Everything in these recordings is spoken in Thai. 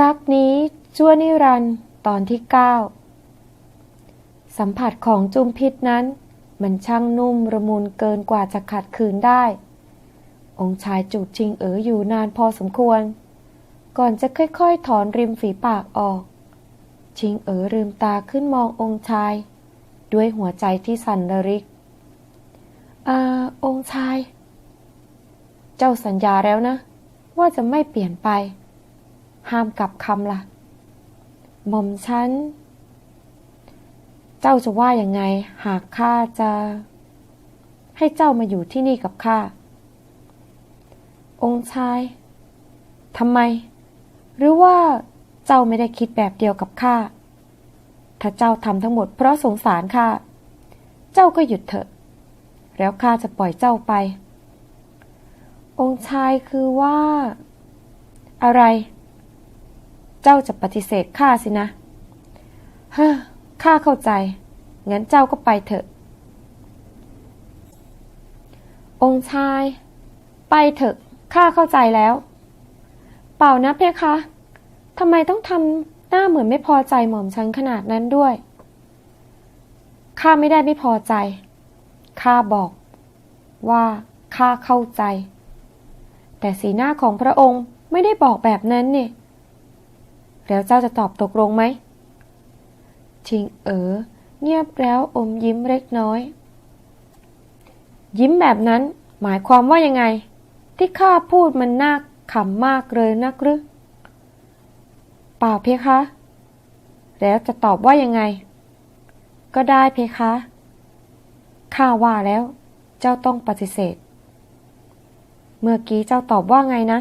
รักนี้ชั่วนิรันด์ตอนที่เก้าสัมผัสของจุมพิษนั้น มันช่างนุ่มระมุนเกินกว่าจะขัดขืนได้ องค์ชายจูบชิงเอ๋ออยู่นานพอสมควร ก่อนจะค่อยๆ ถอนริมฝีปากออก ชิงเอ๋อลืมตาขึ้นมององค์ชาย ด้วยหัวใจที่สั่นระริกอ่าองค์ชาย เจ้าสัญญาแล้วนะ ว่าจะไม่เปลี่ยนไป ห้ามกลับคำละ่ะ หม่อมฉัน เจ้าจะว่ายังไง หากข้าจะ ให้เจ้ามาอยู่ที่นี่กับข้า องค์ชายทำไม หรือว่าเจ้าไม่ได้คิดแบบเดียวกับข้า ถ้าเจ้าทำทั้งหมดเพราะสงสารข้า เจ้าก็หยุดเถอะ แล้วข้าจะปล่อยเจ้าไป องค์ชายคือว่า อะไร เจ้าจะปฏิเสธข้าสินะ เฮ้อข้าเข้าใจ งั้นเจ้าก็ไปเถอะ องค์ชาย ไปเถอะ ข้าเข้าใจแล้ว เปล่านะเพคะทำไมต้องทำหน้าเหมือนไม่พอใจหม่อมฉันขนาดนั้นด้วย ข้าไม่ได้ไม่พอใจ ข้าบอก ว่าข้าเข้าใจ แต่สีหน้าของพระองค์ไม่ได้บอกแบบนั้นเนี่ย แล้วเจ้าจะตอบตกลงไหม ชิงเอ๋อเงียบแล้วอมยิ้มเล็กน้อย ยิ้มแบบนั้นหมายความว่ายังไง ที่ข้าพูดมันน่าขำมากเลยนักหรือเปล่าเพคะ แล้วจะตอบว่ายังไง ก็ได้เพคะข้าว่าแล้ว เจ้าต้องปฏิเสธ เมื่อกี้เจ้าตอบว่าไงนะ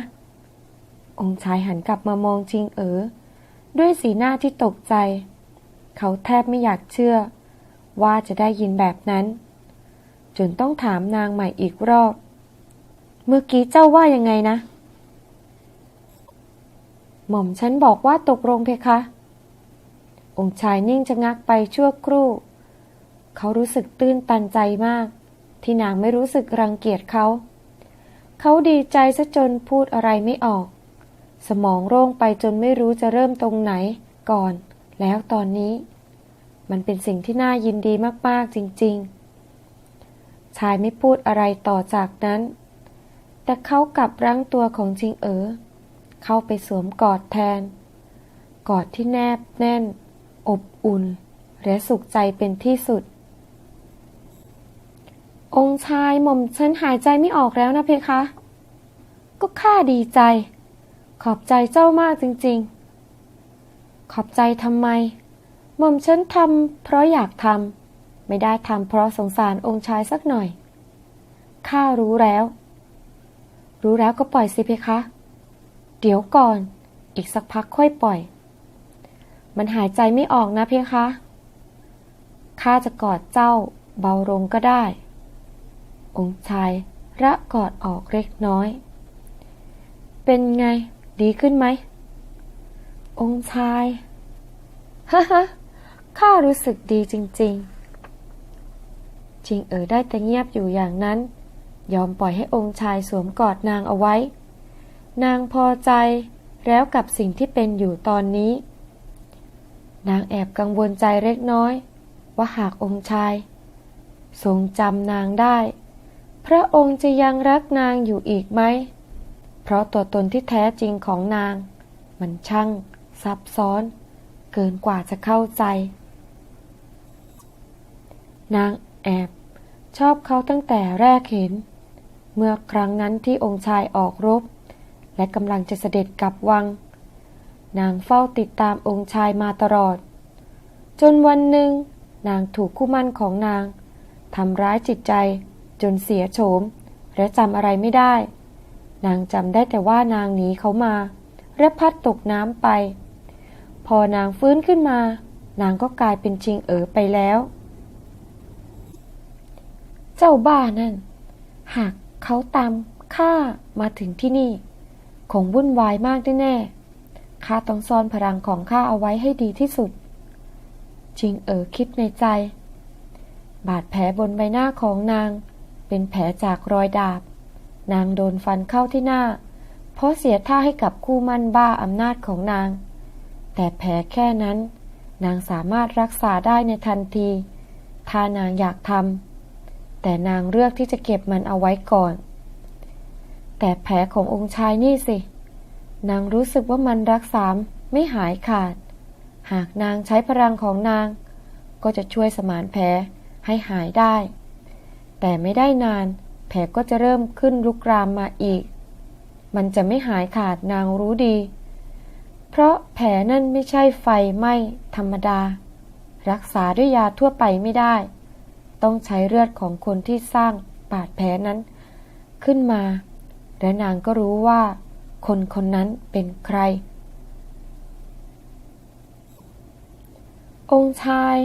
องค์ชายหันกลับมามองจิงเอ๋อ ด้วยสีหน้าที่ตกใจ เขาแทบไม่อยากเชื่อ ว่าจะได้ยินแบบนั้น จนต้องถามนางใหม่อีกรอบ เมื่อกี้เจ้าว่ายังไงนะ หม่อมฉันบอกว่าตกลงเพคะ องค์ชายนิ่งจะงักไปชั่วครู่ เขารู้สึกตื้นตันใจมาก ที่นางไม่รู้สึกรังเกียจเขา เขาดีใจซะจนพูดอะไรไม่ออก สมองโล่งไปจนไม่รู้จะเริ่มตรงไหนก่อน แล้วตอนนี้ มันเป็นสิ่งที่น่ายินดีมากๆจริง ๆ ชายไม่พูดอะไรต่อจากนั้น แต่เขากลับรั้งตัวของจิงเอ๋อเข้าไปสวมกอดแทน กอดที่แนบแน่น อบอุ่น และสุขใจเป็นที่สุด องค์ชายหม่อมฉันหายใจไม่ออกแล้วนะเพคะ ก็ข้าดีใจ ขอบใจเจ้ามากจริง ๆ ขอบใจทำไมหม่อมฉันทำเพราะอยากทำไม่ได้ทำเพราะสงสารองค์ชายสักหน่อย ข้ารู้แล้ว รู้แล้วก็ปล่อยสิเพคะ เดี๋ยวก่อน อีกสักพักค่อยปล่อย มันหายใจไม่ออกนะเพคะ ข้าจะกอดเจ้าเบาลงก็ได้ องค์ชายระกอดออกเล็กน้อย เป็นไง ดีขึ้นไหม องค์ชายฮ่าฮ่าข้ารู้สึกดีจริง ๆ จริงเอ๋อได้แต่เงียบอยู่อย่างนั้น ยอมปล่อยให้องค์ชายสวมกอดนางเอาไว้ นางพอใจแล้วกับสิ่งที่เป็นอยู่ตอนนี้ นางแอบกังวลใจเล็กน้อย ว่าหากองค์ชาย ทรงจำนางได้ พระองค์จะยังรักนางอยู่อีกไหม เพราะตัวตนที่แท้จริงของนาง มันช่าง ซับซ้อน เกินกว่าจะเข้าใจ นางแอบ ชอบเขาตั้งแต่แรกเห็น เมื่อครั้งนั้นที่องค์ชายออกรบ และกำลังจะเสด็จกลับวัง นางเฝ้าติดตามองค์ชายมาตลอด จนวันหนึ่ง นางถูกคู่มั่นของนางทำร้ายจิตใจจนเสียโฉม และจำอะไรไม่ได้ นางจำได้แต่ว่านางหนีเขามาและพัดตกน้ำไป พอนางฟื้นขึ้นมา นางก็กลายเป็นชิงเอ๋อไปแล้ว เจ้าบ้านั่น หากเขาตามข้ามาถึงที่นี่ คงวุ่นวายมากแน่ๆข้าต้องซ่อนพลังของข้าเอาไว้ให้ดีที่สุดชิงเอ๋อคิดในใจ บาดแผลบนใบหน้าของนาง เป็นแผลจากรอยดาบ นางโดนฟันเข้าที่หน้า เพราะเสียท่าให้กับคู่มั่นบ้าอำนาจของนาง แต่แผลแค่นั้น นางสามารถรักษาได้ในทันที ถ้านางอยากทำแต่นางเลือกที่จะเก็บมันเอาไว้ก่อน แต่แผลขององค์ชายนี่สิ นางรู้สึกว่ามันรักษาไม่หายขาด หากนางใช้พลังของนาง ก็จะช่วยสมานแผลให้หายได้ แต่ไม่ได้นาน ผลก็จะเริ่มขึ้นลุกรามมาอีก มันจะไม่หายขาดนางรู้ดี เพราะแผลนั่นไม่ใช่ไฟไหม้ธรรมดา รักษาด้วยยาทั่วไปไม่ได้ ต้องใช้เลือดของคนที่สร้างบาดแผลนั้น ขึ้นมา และนางก็รู้ว่า คนคนนั้นเป็นใคร องค์ชาย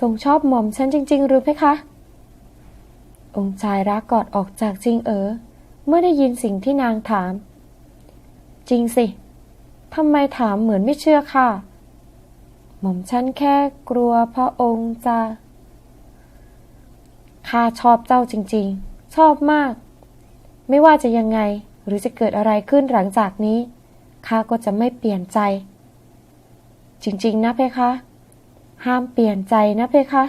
ทรงชอบหม่อมฉันจริง ๆ หรือเพคะ องค์ชายรักกอดออกจากจริงเอ๋อเมื่อได้ยินสิ่งที่นางถาม จริงสิทำไมถามเหมือนไม่เชื่อค่ะ หม่อมฉันแค่กลัวพระองค์จะข้าชอบเจ้าจริง ๆ ชอบมาก ไม่ว่าจะยังไงหรือจะเกิดอะไรขึ้นหลังจากนี้ข้าก็จะไม่เปลี่ยนใจ จริง ๆ นะเพคะ ห้ามเปลี่ยนใจนะเพคะ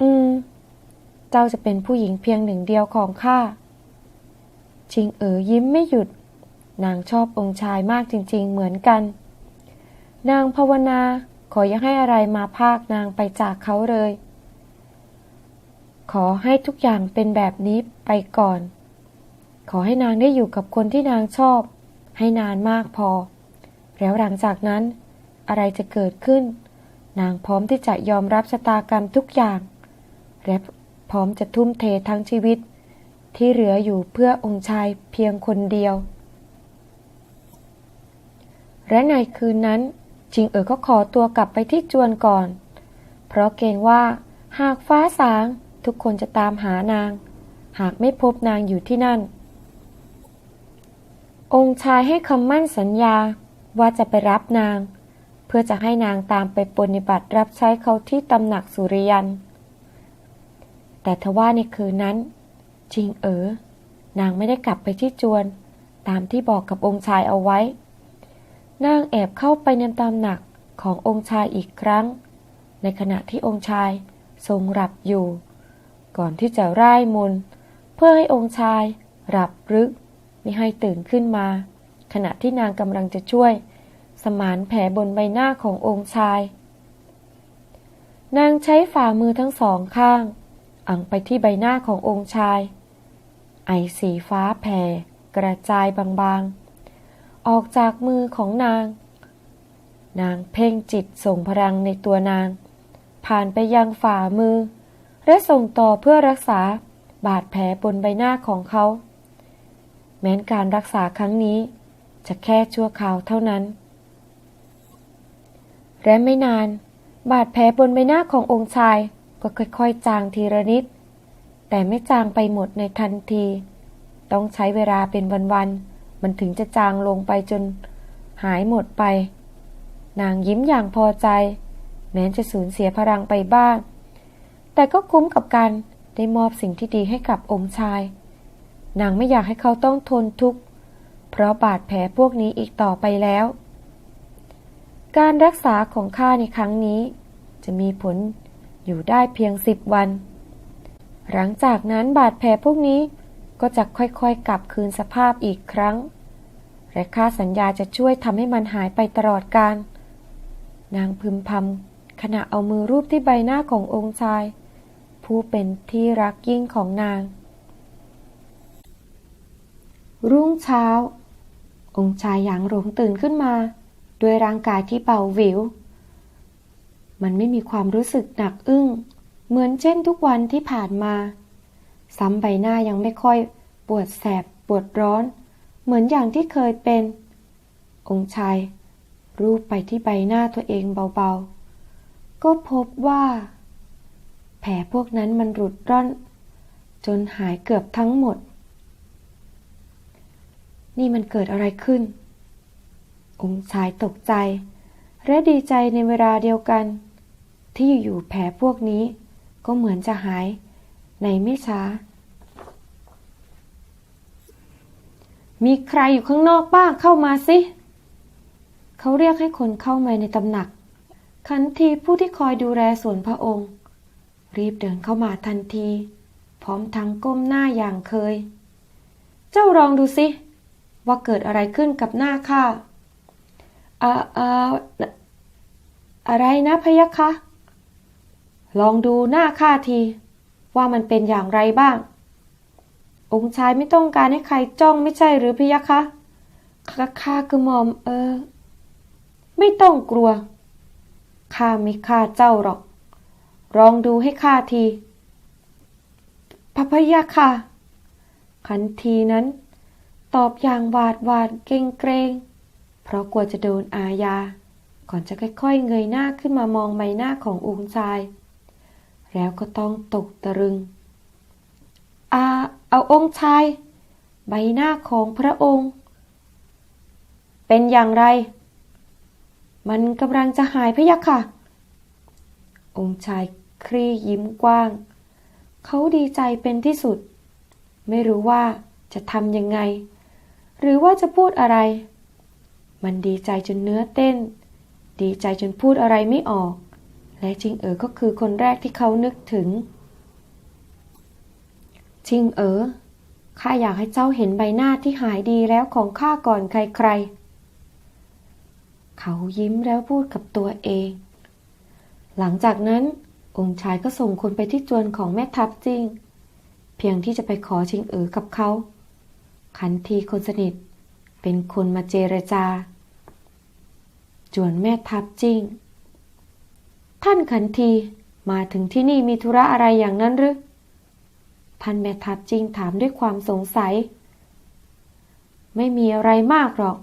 อืม เจ้าจะเป็นผู้หญิงเพียงหนึ่งเดียวของข้า ชิงเอ๋อยิ้มไม่หยุด นางชอบองค์ชายมากจริง ๆ เหมือนกัน นางภาวนาขออย่าให้อะไรมาพากนางไปจากเขาเลย ขอให้ทุกอย่างเป็นแบบนี้ไปก่อน ขอให้นางได้อยู่กับคนที่นางชอบ ให้นานมากพอ แล้วหลังจากนั้น อะไรจะเกิดขึ้น นางพร้อมที่จะยอมรับชะตากรรมทุกอย่างและ พร้อมจะทุ่มเททั้งชีวิต ที่เหลืออยู่เพื่อองค์ชายเพียงคนเดียว และในคืนนั้นจิงเอ๋อก็ขอตัวกลับไปที่จวนก่อน เพราะเกรงว่าหากฟ้าสางทุกคนจะตามหานาง หากไม่พบนางอยู่ที่นั่น องค์ชายให้คำมั่นสัญญาว่าจะไปรับนาง เพื่อจะให้นางตามไปปฏิบัติรับใช้เขาที่ตำหนักสุริยัน แต่ทว่าในคืนนั้น จริงเออนางไม่ได้กลับไปที่จวน ตามที่บอกกับองค์ชายเอาไว้ นางแอบเข้าไปในตำหนักขององค์ชายอีกครั้ง ในขณะที่องค์ชายทรงหลับอยู่ ก่อนที่จะร่ายมนเพื่อให้องค์ชายหลับลึกไม่ให้ตื่นขึ้นมา ขณะที่นางกำลังจะช่วย สมานแผลบนใบหน้าขององค์ชาย นางใช้ฝ่ามือทั้งสองข้าง อังไปที่ใบหน้าขององค์ชาย ไอสีฟ้าแผ่ กระจายบางๆ ออกจากมือของนาง นางเพ่งจิตส่งพลังในตัวนาง ผ่านไปยังฝ่ามือ และส่งต่อเพื่อรักษาบาดแผลบนใบหน้าของเขา แม้นการรักษาครั้งนี้ จะแค่ชั่วคราวเท่านั้น และไม่นาน บาดแผลบนใบหน้าขององค์ชาย ก็ค่อยๆ จางทีละนิด แต่ไม่จางไปหมดในทันที ต้องใช้เวลาเป็นวันๆ มันถึงจะจางลงไปจนหายหมดไป นางยิ้มอย่างพอใจ แม้จะสูญเสียพลังไปบ้าง แต่ก็คุ้มกับการได้มอบสิ่งที่ดีให้กับองค์ชาย นางไม่อยากให้เขาต้องทนทุกข์ เพราะบาดแผลพวกนี้อีกต่อไปแล้ว การรักษาของข้าในครั้งนี้ จะมีผล อยู่ได้เพียงสิบวัน หลังจากนั้นบาดแผลพวกนี้ก็จะค่อยๆ กลับคืนสภาพอีกครั้ง และข้าสัญญาจะช่วยทำให้มันหายไปตลอดกาลนางพึมพำขณะเอามือรูปที่ใบหน้าขององค์ชาย ผู้เป็นที่รักยิ่งของนาง รุ่งเช้า องค์ชายหยางหลงตื่นขึ้นมา ด้วยร่างกายที่เบาหวิว มันไม่มีความรู้สึกหนักอึ้ง เหมือนเช่นทุกวันที่ผ่านมา ซ้ำใบหน้ายังไม่ค่อย ปวดแสบ ปวดร้อน เหมือนอย่างที่เคยเป็น องค์ชาย รูปไปที่ใบหน้าตัวเองเบาๆ ก็พบว่า แผลพวกนั้นมันหลุดร่อน จนหายเกือบทั้งหมด นี่มันเกิดอะไรขึ้น องค์ชายตกใจและดีใจในเวลาเดียวกัน ที่อยู่แผลพวกนี้ ก็เหมือนจะหายในไม่ช้า มีใครอยู่ข้างนอกบ้างเข้ามาสิ เขาเรียกให้คนเข้ามาในตำหนัก ขันทีผู้ที่คอยดูแลสวนพระองค์ รีบเดินเข้ามาทันที พร้อมทั้งก้มหน้าอย่างเคย เจ้าลองดูสิว่าเกิดอะไรขึ้นกับหน้าข้าอ่าอ่าอะไรนะพะยะคะ ลองดูหน้าข้าที ว่ามันเป็นอย่างไรบ้าง องค์ชายไม่ต้องการให้ใครจ้องไม่ใช่หรือพะยะคะข้าข้ากระหม่อมเออ ไม่ต้องกลัวข้าไม่ฆ่าเจ้าหรอก ลองดูให้ข้าทีพระพยะค่ะ ขันทีนั้น ตอบอย่างหวาดหวาดเกรงเกรงเพราะกลัวจะโดนอาญา ก่อนจะค่อยๆ เงยหน้าขึ้นมามองใบหน้าขององค์ชาย แล้วก็ต้องตกตะลึง อาเอาองค์ชาย ใบหน้าของพระองค์ เป็นอย่างไร มันกำลังจะหายพะยะค่ะ องค์ชายคลี่ยิ้มกว้าง เขาดีใจเป็นที่สุด ไม่รู้ว่าจะทำยังไง หรือว่าจะพูดอะไร มันดีใจจนเนื้อเต้น ดีใจจนพูดอะไรไม่ออก และจิงเอ๋อก็คือคนแรกที่เขานึกถึงจิงเอ๋อข้าอยากให้เจ้าเห็นใบหน้าที่หายดีแล้วของข้าก่อนใครๆ เขายิ้มแล้วพูดกับตัวเอง หลังจากนั้นองค์ชายก็ส่งคนไปที่จวนของแม่ทัพจริง เพียงที่จะไปขอชิงเอ๋อกับเขา ขันทีคนสนิท เป็นคนมาเจรจา จวนแม่ทัพจริง ท่านขันทีมาถึงที่นี่มีธุระอะไรอย่างนั้นหรือท่านแม่ทัพจริงถามด้วยความสงสัย ไม่มีอะไรมากหรอก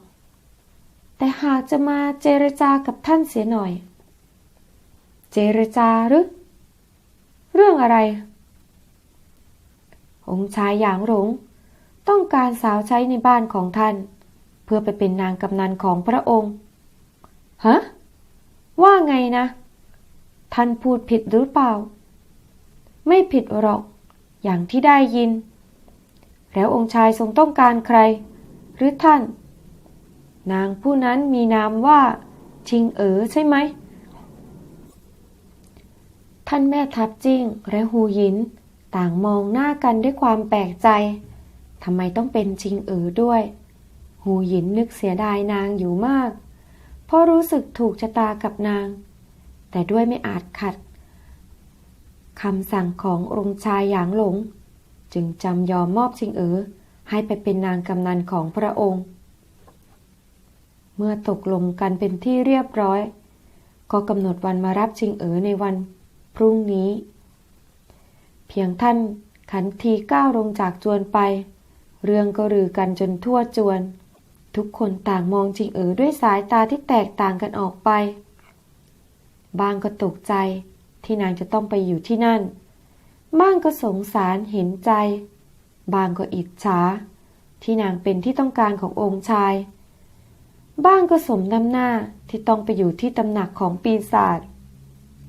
แต่หากจะมาเจรจากับท่านเสียหน่อย เจรจาหรือ เรื่องอะไร องค์ชายหยางหลง ต้องการสาวใช้ในบ้านของท่าน เพื่อไปเป็นนางกำนันของพระองค์ ฮะ ว่าไงนะ ท่านพูดผิดหรือเปล่า ไม่ผิดหรอก อย่างที่ได้ยิน แล้วองค์ชายทรงต้องการใคร หรือท่าน นางผู้นั้นมีนามว่า ชิงเอ๋อใช่ไหม ท่านแม่ทัพจิ้งและฮูหยิน ต่างมองหน้ากันด้วยความแปลกใจทำไมต้องเป็นชิงเอ๋อด้วยฮูหยินนึกเสียดายนางอยู่มาก เพราะรู้สึกถูกชะตากับนาง แต่ด้วยไม่อาจขัดคำสั่งขององค์ชายหยางหลง จึงจำยอมมอบชิงเอ๋อให้ไปเป็นนางกำนันของพระองค์ เมื่อตกลงกันเป็นที่เรียบร้อย ก็กำหนดวันมารับชิงเอ๋อในวันพรุ่งนี้ เพียงท่านขันทีก้าวลงจากจวนไป เรื่องก็รือกันจนทั่วจวน ทุกคนต่างมองชิงเอ๋อด้วยสายตาที่แตกต่างกันออกไป บางก็ตกใจที่นางจะต้องไปอยู่ที่นั่น บ้างก็สงสารเห็นใจ บางก็อิจฉาที่นางเป็นที่ต้องการขององค์ชาย บ้างก็สมน้ำหน้าที่ต้องไปอยู่ที่ตำหนักของปีศาจ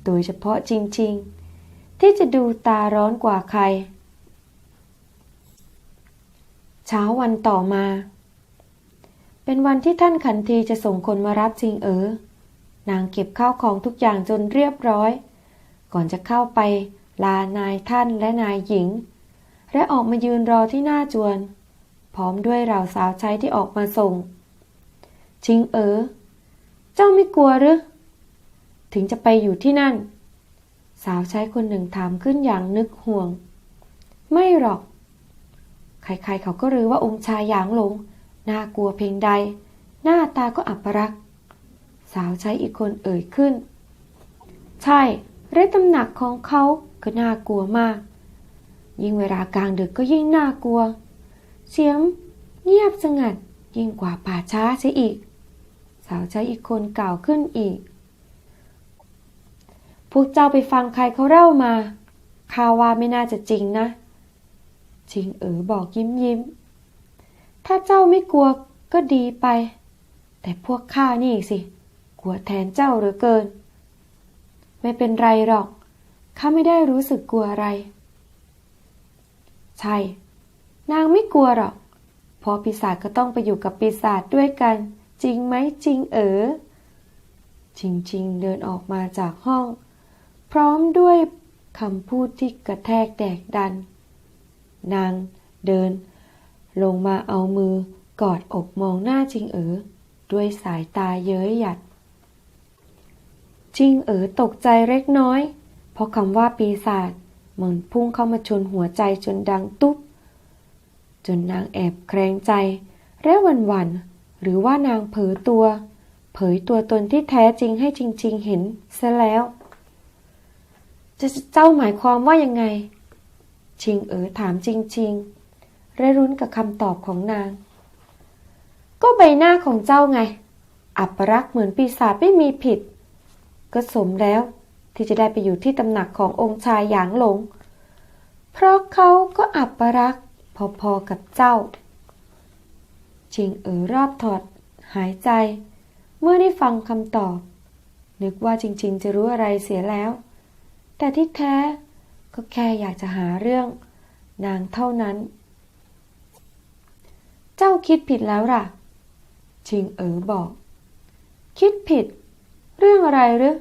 โดยเฉพาะจริง ๆ ที่จะดูตาร้อนกว่าใคร เช้าวันต่อมา เป็นวันที่ท่านขันทีจะส่งคนมารับจริงเออ นางเก็บข้าวของทุกอย่างจนเรียบร้อย ก่อนจะเข้าไปลานายท่านและนายหญิง และออกมายืนรอที่หน้าจวน พร้อมด้วยเหล่าสาวใช้ที่ออกมาส่ง ชิงเอ๋อเจ้าไม่กลัวหรือ ถึงจะไปอยู่ที่นั่น สาวใช้คนหนึ่งถามขึ้นอย่างนึกห่วง ไม่หรอก ใครๆเขาก็รู้ว่าองค์ชายหยางหลงน่ากลัวเพียงใด หน้าตาก็อับปรักษ์ สาวใช้อีกคนเอ่ยขึ้น ใช่เรตำหนักของเขาก็น่ากลัวมาก ยิ่งเวลากลางดึกก็ยิ่งน่ากลัว เสียงเงียบสงัดยิ่งกว่าป่าช้าเสียอีก สาวใช้อีกคนกล่าวขึ้นอีก พวกเจ้าไปฟังใครเขาเล่ามาข้าว่าไม่น่าจะจริงนะจริงเอ๋อบอกยิ้มยิ้ม ถ้าเจ้าไม่กลัวก็ดีไป แต่พวกข้านี่สิ กลัวแทนเจ้าเหลือเกิน ไม่เป็นไรหรอก ข้าไม่ได้รู้สึกกลัวอะไร ใช่ นางไม่กลัวหรอก พอปีศาจก็ต้องไปอยู่กับปีศาจด้วยกัน จริงไหมจริงเอ๋อจริงๆ เดินออกมาจากห้อง พร้อมด้วยคำพูดที่กระแทกแดกดัน นางเดิน ลงมาเอามือกอดอกมองหน้าจริงเอ๋อด้วยสายตาเย้ยหยัด จิงเอ๋อตกใจเล็กน้อย เพราะคำว่าปีศาจมันพุ่งเข้ามาชนหัวใจจนดังตุ๊บ จนนางแอบแครงใจ และหวันหวันหรือว่านางเผลอตัว เผยตัวตนที่แท้จริงให้จริง ๆ เห็นซะแล้ว จะเจ้าหมายความว่ายังไง ชิงเอ๋อถามจริงๆและรุ้นกับคำตอบของนาง ก็ใบหน้าของเจ้าไง อัปรักษ์เหมือนปีศาจไม่มีผิด ก็สมแล้วที่จะได้ไปอยู่ที่ตำหนักขององค์ชายหยางหลง เพราะเขาก็อับปรักพอๆกับเจ้า ชิงเอ๋อรอบถอด หายใจ เมื่อได้ฟังคำตอบ นึกว่าจริงๆ จะรู้อะไรเสียแล้ว แต่ที่แท้ก็แค่อยากจะหาเรื่อง นางเท่านั้น เจ้าคิดผิดแล้วล่ะ ชิงเอ๋อบอก คิดผิด เรื่องอะไรหรือ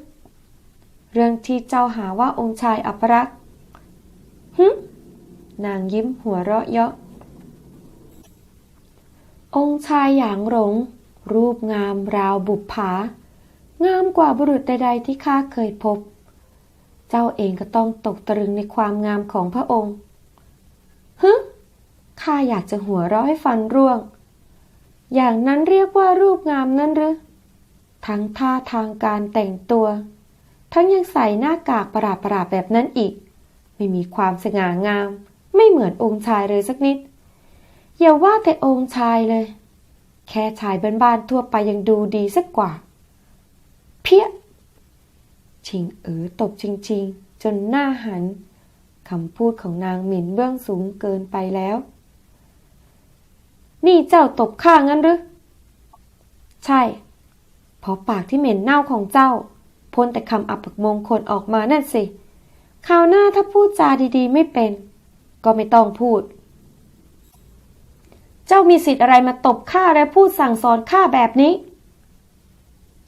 เรื่องที่เจ้าหาว่าองค์ชายอัปรักษ์หึนางยิ้มหัวเราะเยาะ องค์ชายหยางหลง รูปงามราวบุปผา งามกว่าบุรุษใด ๆ ที่ข้าเคยพบ เจ้าเองก็ต้องตกตะลึงในความงามของพระองค์ฮึข้าอยากจะหัวเราะให้ฟันร่วง อย่างนั้นเรียกว่ารูปงามนั่นหรือ ทั้งท่าทางการแต่งตัว ทั้งยังใส่หน้ากากประหลาดๆแบบนั้นอีก ไม่มีความสง่างาม ไม่เหมือนองค์ชายเลยสักนิด อย่าว่าแต่องค์ชายเลย แค่ชายบ้านๆทั่วไปยังดูดีสักกว่า เพี้ยชิงเอ๋อตบจริง ๆ จนหน้าหันคำพูดของนางหมิ่นเบื้องสูงเกินไปแล้ว นี่เจ้าตบข้างั้นหรือ ใช่ ราะปากที่เหม็นเน่าของเจ้าพ้นแต่คำอับมงคลออกมานั่นสิคราวหน้าถ้าพูดจาดีๆ ไม่เป็น ก็ไม่ต้องพูด เจ้ามีสิทธิ์อะไรมาตบข้าและพูดสั่งสอนข้าแบบนี้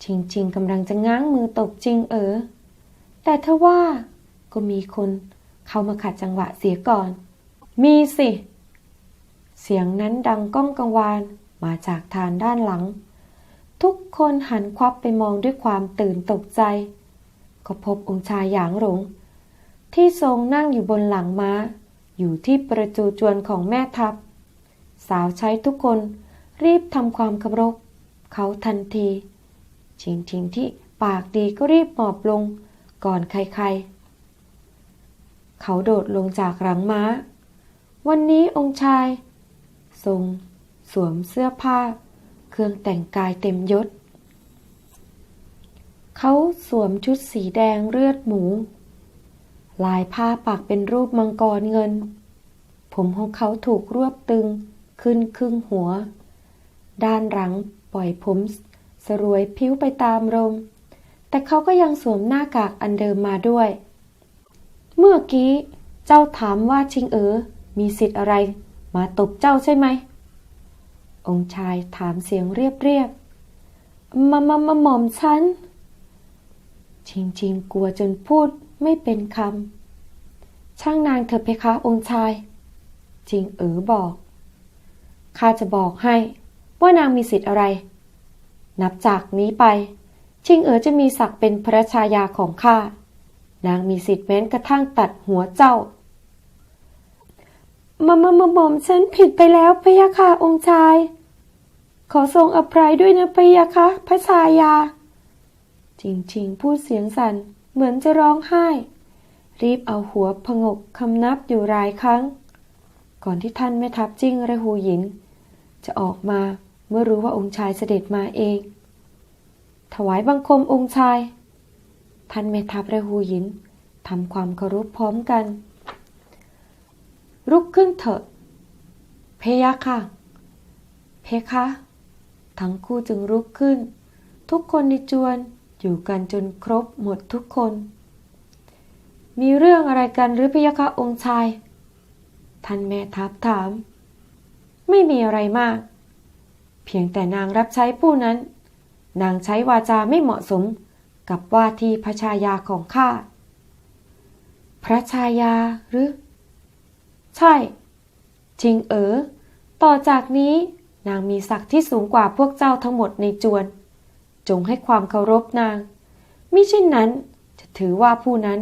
ชิงชิงกำลังจะง้างมือตบจริงเออ แต่ทว่าก็มีคนเข้ามาขัดจังหวะเสียก่อน มีสิ เสียงนั้นดังก้องกังวานมาจากทานด้านหลัง ทุกคนหันควับไปมองด้วยความตื่นตกใจ ก็พบองค์ชายหยางหลง ที่ทรงนั่งอยู่บนหลังม้า อยู่ที่ประจูจวนของแม่ทัพ สาวใช้ทุกคนรีบทำความเคารพเขาทันทีชิงชิงที่ปากดีก็รีบหมอบลงก่อนใครๆ เขาโดดลงจากหลังม้า วันนี้องค์ชาย ทรง สวมเสื้อผ้า รื่องแต่งกายเต็มยศ เขาสวมชุดสีแดงเลือดหมู ลายผ้าปักเป็นรูปมังกรเงิน ผมของเขาถูกรวบตึงขึ้นครึ่งหัว ด้านหลังปล่อยผมสรวยพิ้วไปตามลม แต่เขาก็ยังสวมหน้ากากอันเดิมมาด้วย เมื่อกี้เจ้าถามว่าชิงเอ๋อมีสิทธิ์อะไร มาตบเจ้าใช่ไหม องค์ชายถามเสียงเรียบเรียบมามามาหม่อมฉันชิงชิงกลัวจนพูดไม่เป็นคำ ช่างนางเถอะเพคะองค์ชายจิงเอ๋อบอกข้าจะบอกให้ ว่านางมีสิทธิ์อะไร นับจากนี้ไป ชิงเอ๋อจะมีศักดิ์เป็นพระชายาของข้า นางมีสิทธิ์แม้นกระทั่งตัดหัวเจ้ามามามาหม่อมฉันผิดไปแล้วพะยะค่ะองค์ชาย ขอทรงอภัยด้วยนะพยะค่ะพระชายา จริงจริงพูดเสียงสั่นเหมือนจะร้องไห้ รีบเอาหัวผงกคำนับอยู่หลายครั้ง ก่อนที่ท่านแม่ทัพจิ้งและหูหยิน จะออกมาเมื่อรู้ว่าองค์ชายเสด็จมาเอง ถวายบังคมองค์ชาย ท่านแม่ทัพและหูหยินทำความเคารพพร้อมกัน ลุกขึ้นเถอะ เพยะค่ะ เพคะ ทั้งคู่จึงลุกขึ้น ทุกคนในจวนอยู่กันจนครบหมดทุกคน มีเรื่องอะไรกันหรือพยะคะองค์ชาย ท่านแม่ทัพถาม ไม่มีอะไรมาก เพียงแต่นางรับใช้ผู้นั้น นางใช้วาจาไม่เหมาะสมกับว่าที่พระชายาของข้า พระชายาหรือ ใช่จริงเออต่อจากนี้ นางมีศักดิ์ที่สูงกว่าพวกเจ้าทั้งหมดในจวน จงให้ความเคารพนางมิเช่นนั้น จะถือว่าผู้นั้น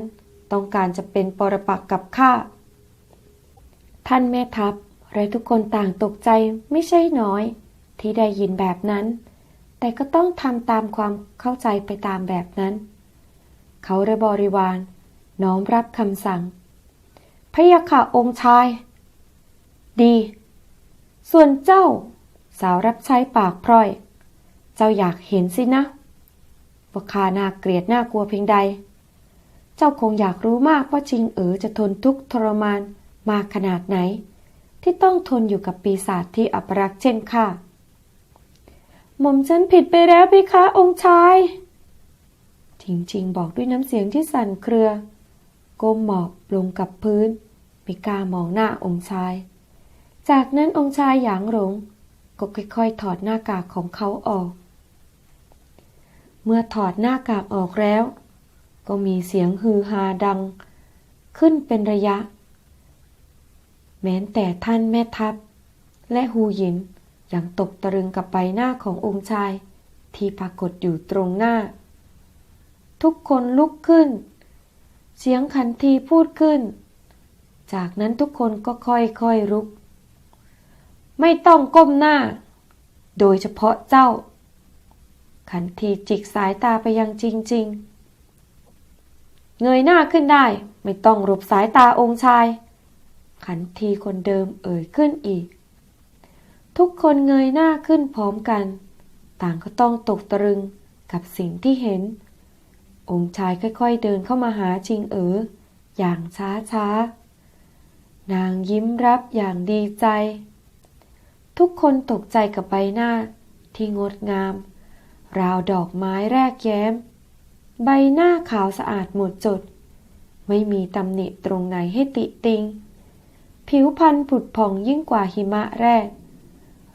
ต้องการจะเป็นปรปักษ์กับข้า ท่านแม่ทัพและทุกคนต่างตกใจไม่ใช่น้อย ที่ได้ยินแบบนั้น แต่ก็ต้องทำตามความเข้าใจไปตามแบบนั้น เขาและบริวาร น้อมรับคำสั่งพระยาค่ะองค์ชาย ดี ส่วนเจ้า สาวรับใช้ปากพร่อย เจ้าอยากเห็นสินะว่าข้าน่าเกลียดน่ากลัวเพียงใด เจ้าคงอยากรู้มากว่าจริงเอ๋อจะทนทุกข์ทรมานมากขนาดไหน ที่ต้องทนอยู่กับปีศาจที่อัปรักเช่นข้าหม่อมฉันผิดไปแล้วพี่คะองค์ชายจริงๆบอกด้วยน้ำเสียงที่สั่นเครือ ก้มหมอบลงกับพื้นไม่กล้ามองหน้าองค์ชาย จากนั้นองค์ชายหยางหลง ก็ค่อยๆ ถอดหน้ากากของเขาออก เมื่อถอดหน้ากากออกแล้ว ก็มีเสียงฮือฮาดัง ขึ้นเป็นระยะ แม้แต่ท่านแม่ทัพ และฮูหยินยังตกตะลึงกับใบหน้าขององค์ชาย ที่ปรากฏอยู่ตรงหน้า ทุกคนลุกขึ้น เสียงขันทีพูดขึ้น จากนั้นทุกคนก็ค่อยๆลุก ไม่ต้องก้มหน้า โดยเฉพาะเจ้า ขันทีจิกสายตาไปยังจริง ๆ เงยหน้าขึ้นได้ ไม่ต้องหลบสายตาองค์ชาย ขันทีคนเดิมเอ่ยขึ้นอีก ทุกคนเงยหน้าขึ้นพร้อมกัน ต่างก็ต้องตกตะลึงกับสิ่งที่เห็น องค์ชายค่อย ๆ เดินเข้ามาหาจิงเอ๋ออย่างช้าๆ นางยิ้มรับอย่างดีใจ ทุกคนตกใจกับใบหน้า ที่งดงาม ราวดอกไม้แรกแย้ม ใบหน้าขาวสะอาดหมดจด ไม่มีตำหนิตรงไหนให้ติติง ผิวพรรณผุดผ่องยิ่งกว่าหิมะแรก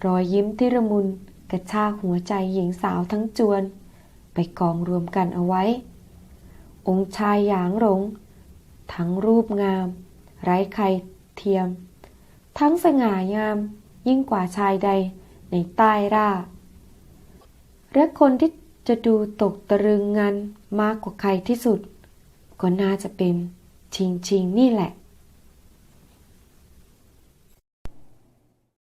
รอยยิ้มที่ระมุนกระชากหัวใจหญิงสาวทั้งจวน ไปกองรวมกันเอาไว้ องค์ชายหยางหลง ทั้งรูปงาม ไร้ใครเทียม ทั้งสง่างาม ยิ่งกว่าชายใดในใต้ร่าและคนที่จะดูตกตะลึงงันมากกว่าใครที่สุด ก็น่าจะเป็นชิงชิงนี่แหละ